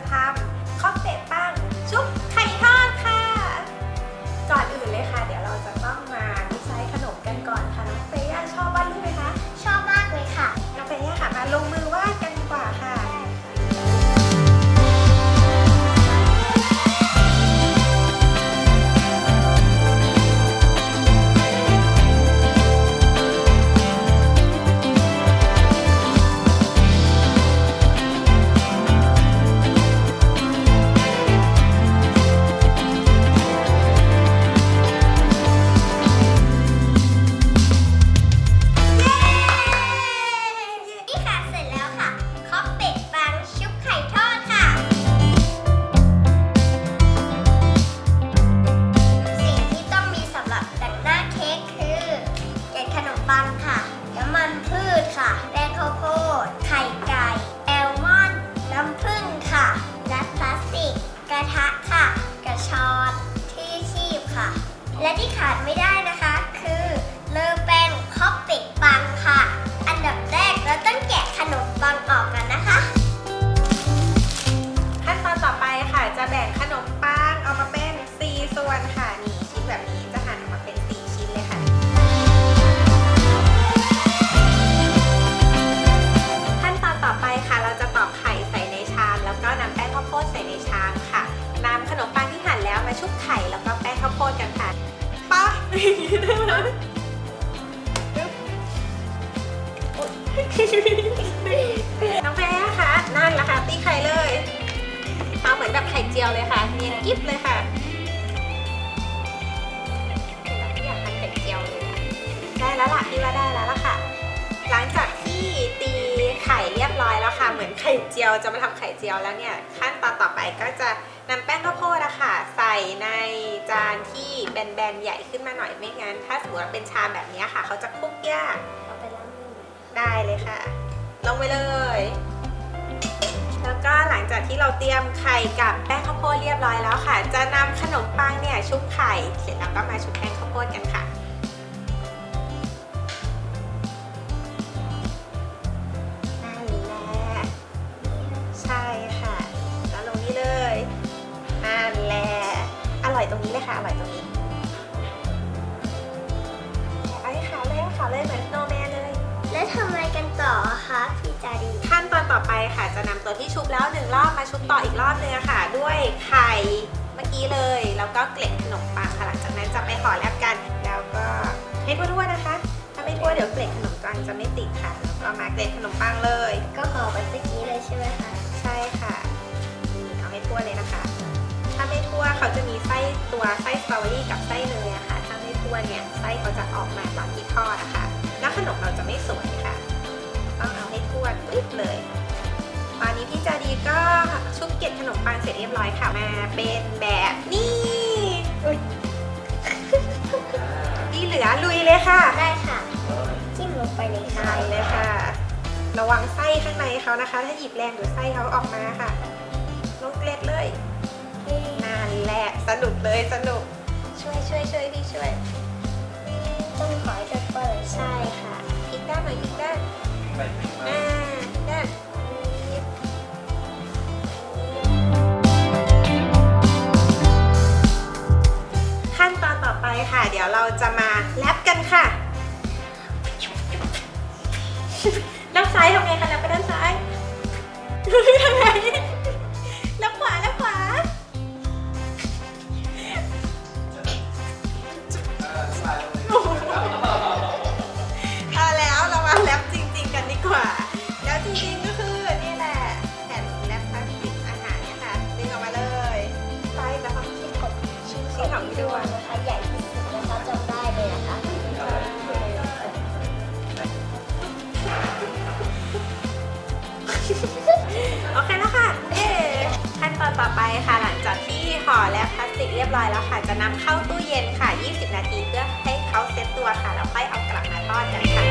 จะทำค็อกเทล เหมือนแบบไข่เจียวเลยค่ะเนียนกิ๊บเลยค่ะเราไม่อยากทานไข่เจียวเลยอะได้แล้วล่ะพี่ว่าได้แล้วล่ะค่ะ หลังจากที่ตีไข่เรียบร้อยแล้วค่ะ เหมือนไข่เจียวจะมาทำไข่เจียวแล้วเนี่ยขั้นตอนต่อไปก็จะนำแป้งข้าวโพดอะค่ะ ใส่ในจานที่แบนๆใหญ่ขึ้นมาหน่อยไม่งั้น ถ้าสมมติว่าเป็นชามแบบนี้ค่ะ เขาจะคลุกยากเอาไปล้างมือได้เลยค่ะ ลงไปเลยแล้ว ก็หลังจากที่เราเตรียมไข่กับแป้งข้าวโพดเรียบร้อยแล้วค่ะ จะนำขนมปังเนี่ยชุบไข่ เสร็จแล้วก็มาชุบแป้งข้าวโพดกันค่ะ ค่ะจะนำตัวที่ชุบแล้วหนึ่งรอบมาชุบต่ออีกรอบนึงอะค่ะ ด้วยไข่เมื่อกี้เลย แล้วก็เกล็ดขนมปังค่ะหลังจากนั้นจะไปห่อแลบกัน แล้วก็ให้ทั่วๆนะคะ ถ้าไม่ทั่วเดี๋ยวเกล็ดขนมปังจะไม่ติดค่ะแล้วก็มาเกล็ดขนมปังเลย ก็ห่อแบบเมื่อกี้เลยใช่ไหมคะใช่ค่ะนี่เอาให้ทั่วเลยนะคะ ถ้าไม่ทั่วเขาจะมีไส้ตัวไส้สตรอเบอรี่กับไส้เนยอะค่ะ ถ้าไม่ทั่วเนี่ยไส้เขาจะออกมาตอนที่ทอดอะค่ะแล้วขนมเราจะไม่สวยค่ะต้องเอาให้ทั่วปึ๊บเลย ตอนนี้พี่จาดีก็ชุบเกล็ดขนมปังเสร็จเรียบร้อยค่ะ มาเป็นแบบนี้อุ๊ยที่เหลือลุยเลยค่ะ ได้ค่ะ จิ้มลงไปเลยค่ะได้เลยค่ะ ระวังไส้ข้างในเขานะคะ ถ้าหยิบแรงเดี๋ยวไส้เขาออกมาค่ะลงเกล็ดเลยนั่นแหละสนุกเลยสนุก ช่วยช่วยช่วยพี่ช่วยต้องขอให้เปิดๆใช่ใช่ค่ะ อีกด้านหน่อยอีกด้านอ่าอีกด้าน เราจะมาแลบกันค่ะด้านซ้ายทำไงคะแลบไปด้านซ้ายทำไง โอเคแล้วค่ะเย้ขั้นตอนต่อไปค่ะ หลังจากที่ห่อแรปพลาสติกเรียบร้อยแล้วค่ะ จะนำเข้าตู้เย็นค่ะ 20 นาทีเพื่อให้เขาเซ็ตตัวค่ะแล้วค่อยเอากลับมาทอดกันค่ะ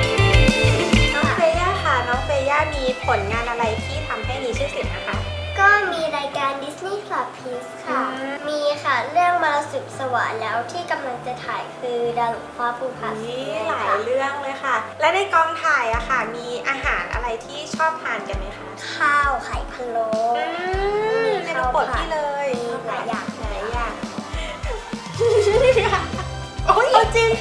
น้องเฟย่าค่ะ น้องเฟย่ามีผลงานอะไรที่ทำให้มีชื่อเสียงนะคะ ก็มีรายการ Disney Club Peace ค่ะอืมมีค่ะเรื่องมรสุมสวรรค์แล้วที่กำลังจะถ่ายคือดาวหลงฟ้าภูผาสีนี่เงินหลายค่ะเรื่องเลยค่ะ และในกองถ่ายอะค่ะ มีอาหารอะไร ที่ชอบทานกันไหมคะ ข้าวไข่พะโล้ในระบบพี่เลยมีหลายอย่างหลายอย่างโอ้ยเอาจริง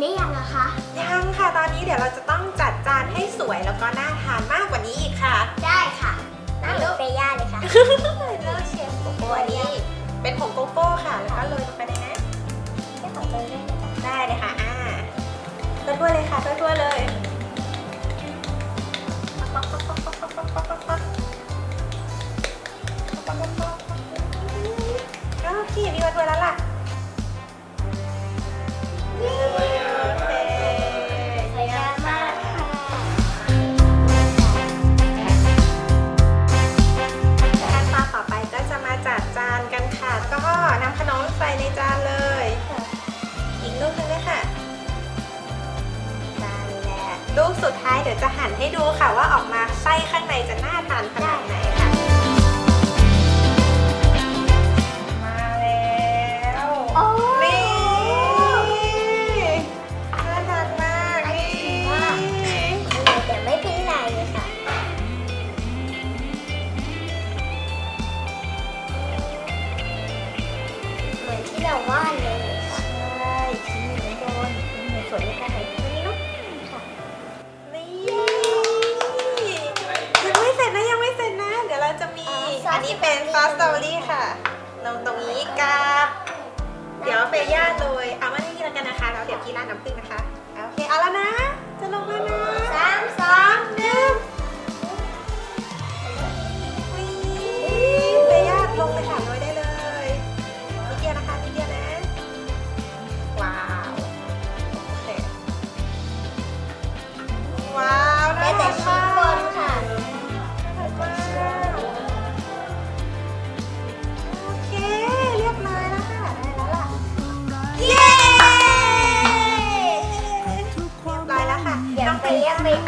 ได้ยังอะคะ ยังค่ะตอนนี้เดี๋ยวเราจะต้องจัดจานให้สวยแล้วก็น่าทานมากกว่านี้อีกค่ะ ได้ค่ะน่าเหมือเฟย่าเลยค่ะเลิกเชฟโกโก้อันนี้ เป็นของโกโก้ค่ะ แล้วก็โรยลงไปเลยนะได้ขอเติยได้เลยค่ะ อ่าทั่วเลยค่ะทั่วเลยโอเคมีวันเแล้วล่ะ ดท้ายเดี๋ยวจะหั่นให้ดูค่ะว่าออกมาไส้ข้างในจะน่าทานขนาดไหนค่ะ มาแล้วโอ้นี่น่าทานมากนี่แต่ไม่เป็นไรค่ะ เหมือนที่เราวาดเลยค่ะใช่ชิ้นหนึ่งโดนหนึ่งส่วนนี้ค่ะไหนตัวนี้เน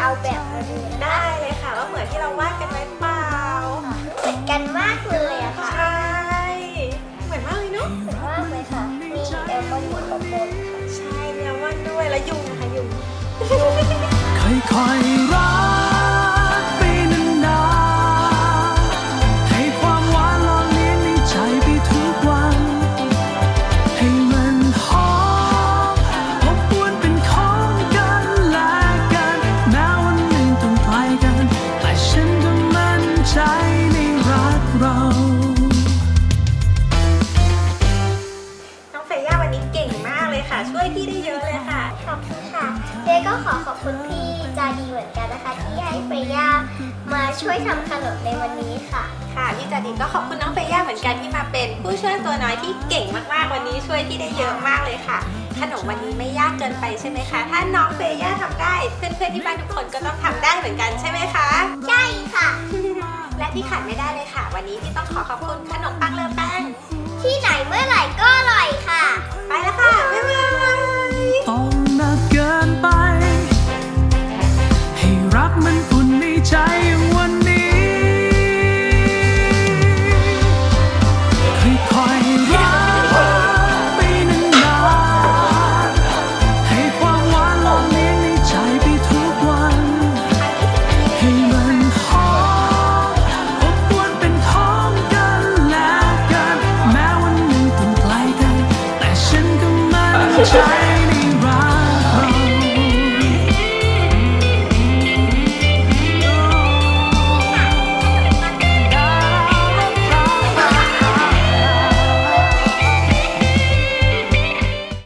เอาแบบมาดูนะได้เลยค่ะว่าเหมือนที่เราวาดกันไว้เปล่าเหมือนกันมากเลยอะค่ะใช่เหมือนมากเลยเนาะเหมือนมากเลยค่ะมีเอลมอนอยู่ข้างบนใช่เนื้อว่านด้วยแล้วยุงนะคะยุง ค่อยๆ ช่วยทำขนมในวันนี้ค่ะ ค่ะพี่จาดีก็ขอบคุณน้องเฟย่าเหมือนกันที่มาเป็น ผู้ช่วยตัวน้อยที่เก่งมากๆ วันนี้ช่วยพี่ได้เยอะมากเลยค่ะ ขนมวันนี้ไม่ยากเกินไปใช่ไหมคะ ถ้าน้องเฟย่าทำได้ เพื่อนๆที่บ้านทุกคนก็ต้องทำได้เหมือนกันใช่ไหมคะ ใช่ค่ะ และที่ขาดไม่ได้เลยค่ะ วันนี้พี่ต้องขอขอบคุณขนมปังเลอแป้งที่ไหนเมื่อไหร่ก็อร่อยค่ะ ไปแล้วค่ะ ใจใน